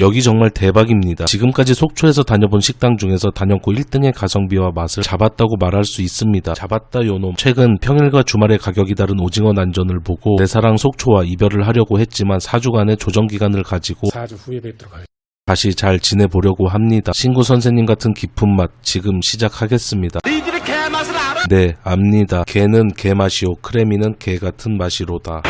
여기 정말 대박입니다. 지금까지 속초에서 다녀본 식당 중에서 단연코 1등의 가성비와 맛을 잡았다고 말할 수 있습니다. 잡았다 요놈. 최근 평일과 주말의 가격이 다른 오징어 난전을 보고 내 사랑 속초와 이별을 하려고 했지만 4주간의 조정 기간을 가지고 4주 후에 뵙도록 하겠습니다. 다시 잘 지내보려고 합니다. 신구 선생님 같은 깊은 맛 지금 시작하겠습니다. 네, 압니다. 개는 개 맛이요. 크래미는 개 같은 맛이로다.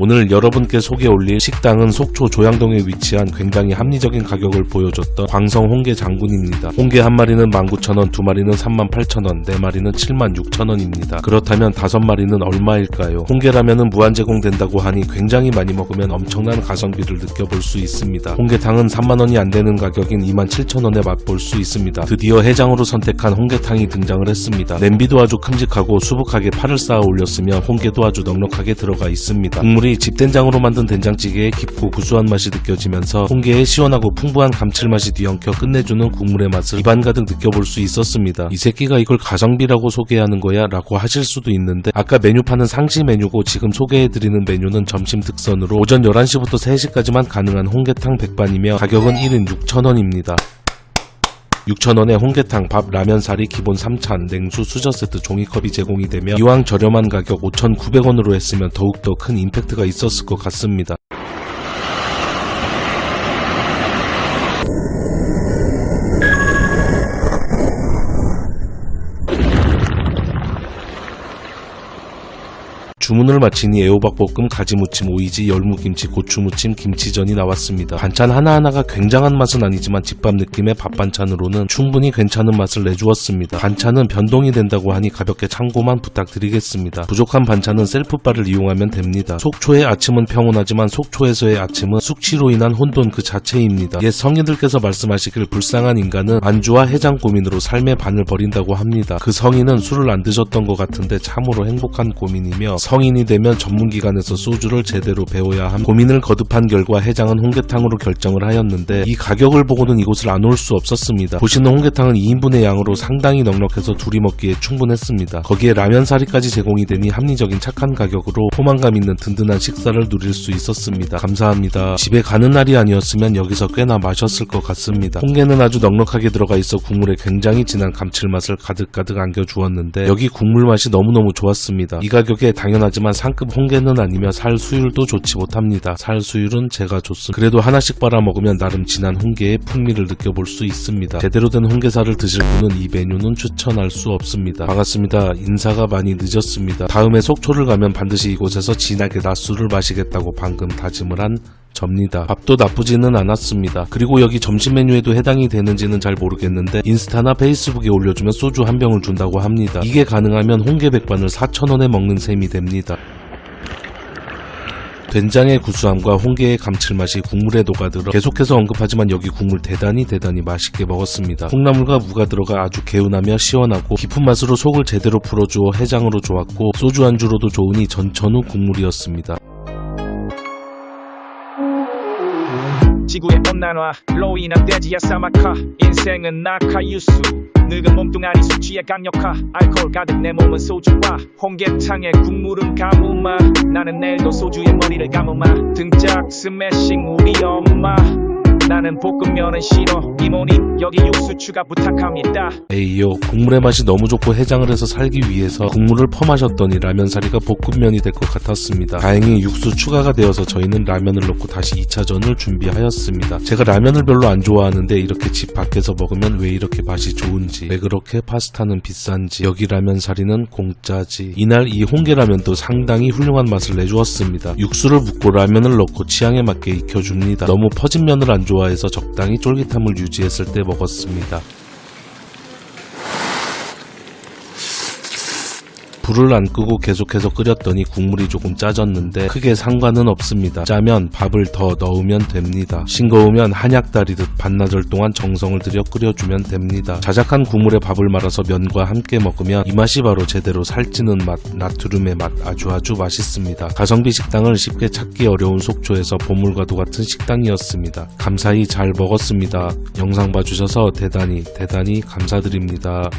오늘 여러분께 소개 올릴 식당은 속초 조양동에 위치한 굉장히 합리적인 가격을 보여줬던 광성 홍게 장군입니다. 홍게 한 마리는 19,000원, 두 마리는 38,000원, 네 마리는 76,000원입니다. 그렇다면 다섯 마리는 얼마일까요? 홍게라면은 무한 제공된다고 하니 굉장히 많이 먹으면 엄청난 가성비를 느껴볼 수 있습니다. 홍게탕은 3만원이 안 되는 가격인 27,000원에 맛볼 수 있습니다. 드디어 해장으로 선택한 홍게탕이 등장을 했습니다. 냄비도 아주 큼직하고 수북하게 팔을 쌓아 올렸으며 홍게도 아주 넉넉하게 들어가 있습니다. 국물이 집된장으로 만든 된장찌개의 깊고 구수한 맛이 느껴지면서 홍게의 시원하고 풍부한 감칠맛이 뒤엉켜 끝내주는 국물의 맛을 입안 가득 느껴볼 수 있었습니다. 이 새끼가 이걸 가성비라고 소개하는 거야? 라고 하실 수도 있는데 아까 메뉴판은 상시 메뉴고 지금 소개해드리는 메뉴는 점심 특선으로 오전 11시부터 3시까지만 가능한 홍게탕 백반이며 가격은 1인 6,000원입니다. 6,000원에 홍게탕, 밥, 라면, 사리, 기본 3찬, 냉수, 수저 세트, 종이컵이 제공이 되며 이왕 저렴한 가격 5,900원으로 했으면 더욱더 큰 임팩트가 있었을 것 같습니다. 주문을 마치니 애호박볶음, 가지무침, 오이지, 열무김치, 고추무침, 김치전이 나왔습니다. 반찬 하나하나가 굉장한 맛은 아니지만 집밥 느낌의 밥 반찬으로는 충분히 괜찮은 맛을 내주었습니다. 반찬은 변동이 된다고 하니 가볍게 참고만 부탁드리겠습니다. 부족한 반찬은 셀프바를 이용하면 됩니다. 속초의 아침은 평온하지만 속초에서의 아침은 숙취로 인한 혼돈 그 자체입니다. 옛 성인들께서 말씀하시길 불쌍한 인간은 안주와 해장 고민으로 삶의 반을 버린다고 합니다. 그 성인은 술을 안 드셨던 것 같은데 참으로 행복한 고민이며 성 인이 되면 전문기관에서 소주를 제대로 배워야 함 고민을 거듭한 결과 해장은 홍게탕으로 결정을 하였는데 이 가격을 보고는 이곳을 안 올 수 없었습니다. 보시는 홍게탕은 2인분의 양으로 상당히 넉넉해서 둘이 먹기에 충분했습니다. 거기에 라면 사리까지 제공이 되니 합리적인 착한 가격으로 포만감 있는 든든한 식사를 누릴 수 있었습니다. 감사합니다. 집에 가는 날이 아니었으면 여기서 꽤나 마셨을 것 같습니다. 홍게는 아주 넉넉하게 들어가 있어 국물에 굉장히 진한 감칠맛을 가득가득 안겨주었는데 여기 국물 맛이 너무너무 좋았습니다. 이 가격에 당연 하지만 상급 홍게는 아니며 살 수율도 좋지 못합니다. 살 수율은 제가 좋습니다. 그래도 하나씩 빨아 먹으면 나름 진한 홍게의 풍미를 느껴볼 수 있습니다. 제대로 된 홍게살을 드실 분은 이 메뉴는 추천할 수 없습니다. 반갑습니다. 인사가 많이 늦었습니다. 다음에 속초를 가면 반드시 이곳에서 진하게 낮술을 마시겠다고 방금 다짐을 한 접니다. 밥도 나쁘지는 않았습니다. 그리고 여기 점심 메뉴에도 해당이 되는지는 잘 모르겠는데 인스타나 페이스북에 올려주면 소주 한 병을 준다고 합니다. 이게 가능하면 홍게 백반을 4,000원에 먹는 셈이 됩니다. 된장의 구수함과 홍게의 감칠맛이 국물에 녹아들어 계속해서 언급하지만 여기 국물 대단히 대단히 맛있게 먹었습니다. 콩나물과 무가 들어가 아주 개운하며 시원하고 깊은 맛으로 속을 제대로 풀어주어 해장으로 좋았고 소주 안주로도 좋으니 전천후 국물이었습니다. 지구의 온난화 로 인한 대지야 사막화. 인생은 낙하유수. 늙은 몸뚱아리 수치의 강력화. 알코올 가득 내 몸은 소주와 홍게탕에 국물은 가무마 나는 내일도 소주에 머리를 감으마 등짝 스매싱 우리 엄마 나는 볶음면은 싫어 이모님 여기 육수 추가 부탁합니다 에이요 국물의 맛이 너무 좋고 해장을 해서 살기 위해서 국물을 퍼마셨더니 라면사리가 볶음면이 될 것 같았습니다. 다행히 육수 추가가 되어서 저희는 라면을 넣고 다시 2차전을 준비하였습니다. 제가 라면을 별로 안 좋아하는데 이렇게 집 밖에서 먹으면 왜 이렇게 맛이 좋은지 왜 그렇게 파스타는 비싼지 여기 라면사리는 공짜지 이날 이 홍게라면도 상당히 훌륭한 맛을 내주었습니다. 육수를 붓고 라면을 넣고 취향에 맞게 익혀줍니다. 너무 퍼진 면을 안 좋아 해서 적당히 쫄깃함을 유지했을 때 먹었습니다. 불을 안 끄고 계속해서 끓였더니 국물이 조금 짜졌는데 크게 상관은 없습니다. 짜면 밥을 더 넣으면 됩니다. 싱거우면 한약 다리듯 반나절 동안 정성을 들여 끓여주면 됩니다. 자작한 국물에 밥을 말아서 면과 함께 먹으면 이 맛이 바로 제대로 살찌는 맛, 나트륨의 맛 아주 아주 맛있습니다. 가성비 식당을 쉽게 찾기 어려운 속초에서 보물과도 같은 식당이었습니다. 감사히 잘 먹었습니다. 영상 봐주셔서 대단히 대단히 감사드립니다.